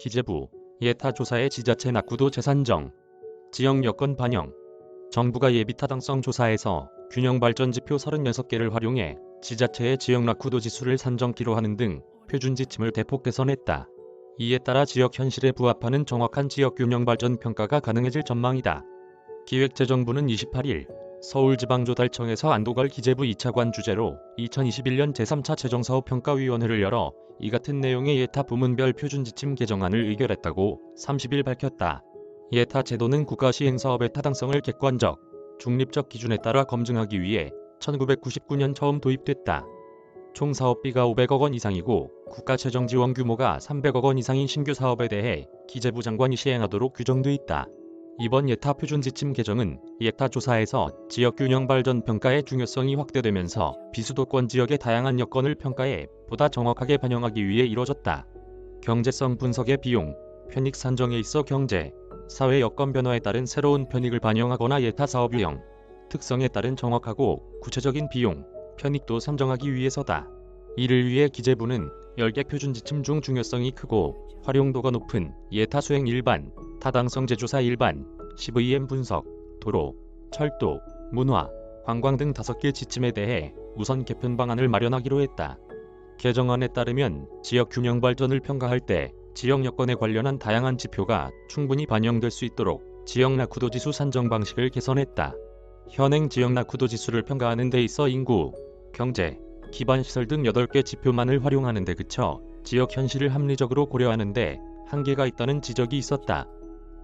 기재부 예타 조사의 지자체 낙구도 재산정 지역 여건 반영 정부가 예비 타당성 조사에서 균형 발전 지표 36개를 활용해 지자체의 지역 낙후도 지수를 산정키로 하는 등 표준 지침을 대폭 개선했다. 이에 따라 지역 현실에 부합하는 정확한 지역 균형 발전 평가가 가능해질 전망이다. 기획재정부는 28일 서울지방조달청에서 안도걸 기재부 2차관 주재로 2021년 제3차 재정사업평가위원회를 열어 이 같은 내용의 예타 부문별 표준 지침 개정안을 의결했다고 30일 밝혔다. 예타 제도는 국가 시행 사업의 타당성을 객관적, 중립적 기준에 따라 검증하기 위해 1999년 처음 도입됐다. 총 사업비가 500억 원 이상이고 국가 재정 지원 규모가 300억 원 이상인 신규 사업에 대해 기재부 장관이 시행하도록 규정돼 있다. 이번 예타 표준 지침 개정은 예타 조사에서 지역 균형 발전 평가의 중요성이 확대되면서 비수도권 지역의 다양한 여건을 평가해 보다 정확하게 반영하기 위해 이뤄졌다. 경제성 분석의 비용, 편익 산정에 있어 경제, 사회 여건 변화에 따른 새로운 편익을 반영하거나 예타 사업 유형, 특성에 따른 정확하고 구체적인 비용, 편익도 산정하기 위해서다. 이를 위해 기재부는 10개 표준 지침 중 중요성이 크고 활용도가 높은 예타 수행 일반, 타당성 재조사 일반, CVM 분석, 도로, 철도, 문화, 관광 등 5개 지침에 대해 우선 개편 방안을 마련하기로 했다. 개정안에 따르면 지역 균형 발전을 평가할 때 지역 여건에 관련한 다양한 지표가 충분히 반영될 수 있도록 지역 낙후도 지수 산정 방식을 개선했다. 현행 지역 낙후도 지수를 평가하는 데 있어 인구, 경제, 기반시설 등 8개 지표만을 활용하는 데 그쳐 지역 현실을 합리적으로 고려하는 데 한계가 있다는 지적이 있었다.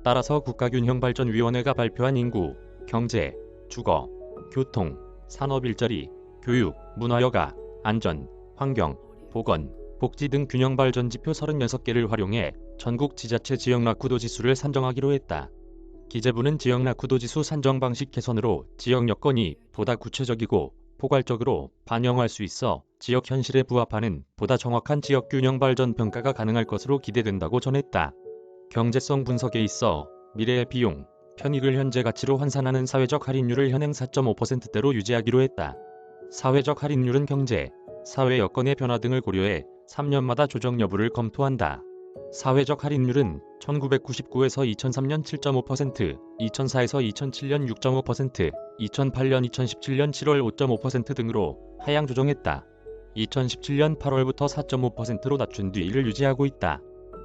따라서 국가균형발전위원회가 발표한 인구, 경제, 주거, 교통, 산업 일자리, 교육, 문화여가, 안전, 환경, 보건, 복지 등 균형발전 지표 36개를 활용해 전국 지자체 지역 낙후도 지수를 산정하기로 했다. 기재부는 지역 낙후도 지수 산정 방식 개선으로 지역 여건이 보다 구체적이고 포괄적으로 반영할 수 있어 지역 현실에 부합하는 보다 정확한 지역 균형 발전 평가가 가능할 것으로 기대된다고 전했다. 경제성 분석에 있어 미래의 비용, 편익을 현재 가치로 환산하는 사회적 할인율을 현행 4.5%대로 유지하기로 했다. 사회적 할인율은 경제, 사회 여건의 변화 등을 고려해 3년마다 조정 여부를 검토한다. 사회적 할인율은 1999에서 2003년 7.5%, 2004에서 2007년 6.5%, 2008년 2017년 7월 5.5% 등으로 하향 조정했다. 2017년 8월부터 4.5%로 낮춘 뒤 이를 유지하고 있다.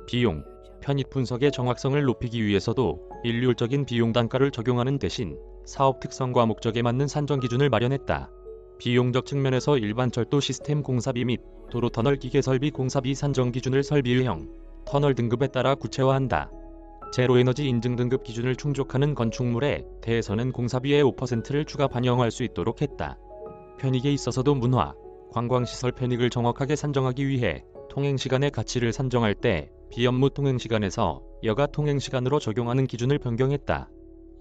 비용, 편익 분석의 정확성을 높이기 위해서도 일률적인 비용 단가를 적용하는 대신 사업 특성과 목적에 맞는 산정 기준을 마련했다. 비용적 측면에서 일반 철도 시스템 공사비 및 도로 터널 기계 설비 공사비 산정 기준을 설비 유형, 터널 등급에 따라 구체화한다. 제로에너지 인증 등급 기준을 충족하는 건축물에 대해서는 공사비의 5%를 추가 반영할 수 있도록 했다. 편익에 있어서도 문화, 관광시설 편익을 정확하게 산정하기 위해 통행시간의 가치를 산정할 때 비업무 통행시간에서 여가 통행시간으로 적용하는 기준을 변경했다.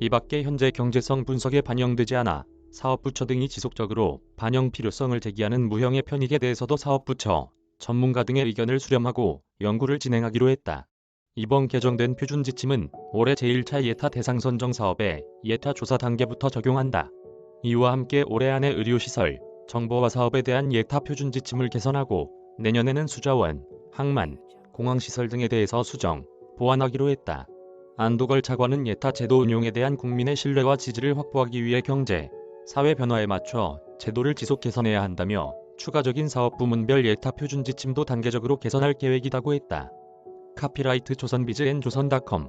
이 밖에 현재 경제성 분석에 반영되지 않아 사업부처 등이 지속적으로 반영 필요성을 제기하는 무형의 편익에 대해서도 사업부처, 전문가 등의 의견을 수렴하고 연구를 진행하기로 했다. 이번 개정된 표준 지침은 올해 제1차 예타 대상 선정 사업에 예타 조사 단계부터 적용한다. 이와 함께 올해 안에 의료시설, 정보화 사업에 대한 예타 표준 지침을 개선하고 내년에는 수자원, 항만, 공항시설 등에 대해서 수정, 보완하기로 했다. 안도걸 차관은 예타 제도 운용에 대한 국민의 신뢰와 지지를 확보하기 위해 경제, 사회 변화에 맞춰 제도를 지속 개선해야 한다며 추가적인 사업 부문별 예타 표준 지침도 단계적으로 개선할 계획이라고 했다. 카피라이트 조선비즈 앤 조선닷컴